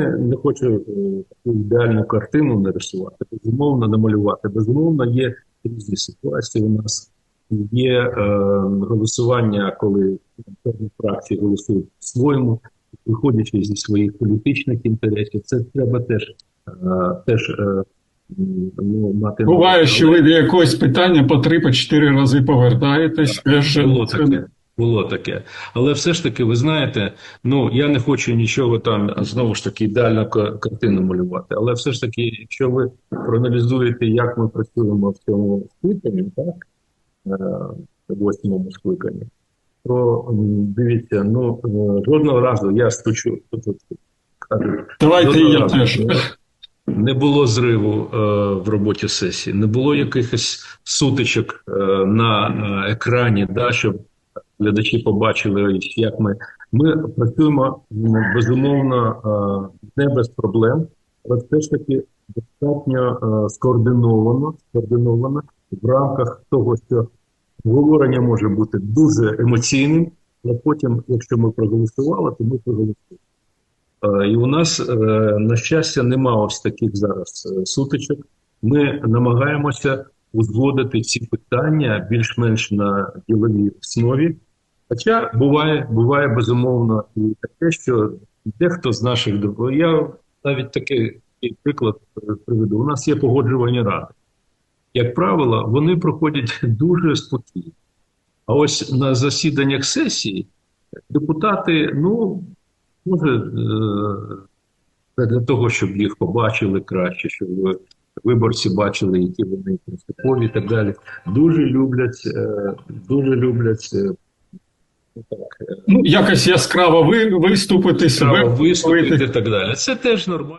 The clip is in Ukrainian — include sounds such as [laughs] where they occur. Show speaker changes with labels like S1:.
S1: не хочу е, таку ідеальну картину нарисувати, безумовно, намалювати. Безумовно, є різні ситуації. У нас є е, голосування, коли певні фракції голосують по-своєму, виходячи зі своїх політичних інтересів. Це треба теж, е, теж е, ну, мати
S2: Буває, що ви до якогось питання по три, по рази повертаєтесь. Теж
S1: Було таке. Було таке. Але все ж таки, ви знаєте, ну я не хочу нічого там знову ж таки ідеальну ка- картину малювати. Але все ж таки, якщо ви проаналізуєте, як ми працюємо в цьому скликанні, так е, восьмому скликанні, то дивіться, ну е, жодного разу я стучу,
S2: Давайте я теж.
S1: не- було зриву е, в роботі сесії, не було якихось сутичок е, на екрані, да, щоб глядачі побачили, як ми. Ми працюємо безумовно е, не без проблем, але все ж таки достатньо е, скоординовано, скоординовано в рамках того, що обговорення може бути дуже емоційним, але потім, якщо ми проголосували, то ми проголосували. Е, І у нас, на щастя, нема ось таких зараз сутичок. Ми намагаємося узгодити ці питання більш-менш на діловій основі. Хоча буває, буває безумовно і таке, що дехто з наших я навіть такий приклад е, приведу. У нас є погоджувальні ради. Як правило, вони проходять [laughs] дуже спокійно. А ось на засіданнях сесії депутати, ну, може, е, для того, щоб їх побачили краще, щоб виборці бачили, які вони принципові і так далі. Дуже люблять, е, дуже люблять так,
S2: Ну, якось яскраво ви, виступити себе.
S1: виступити і так далі. Це теж нормально.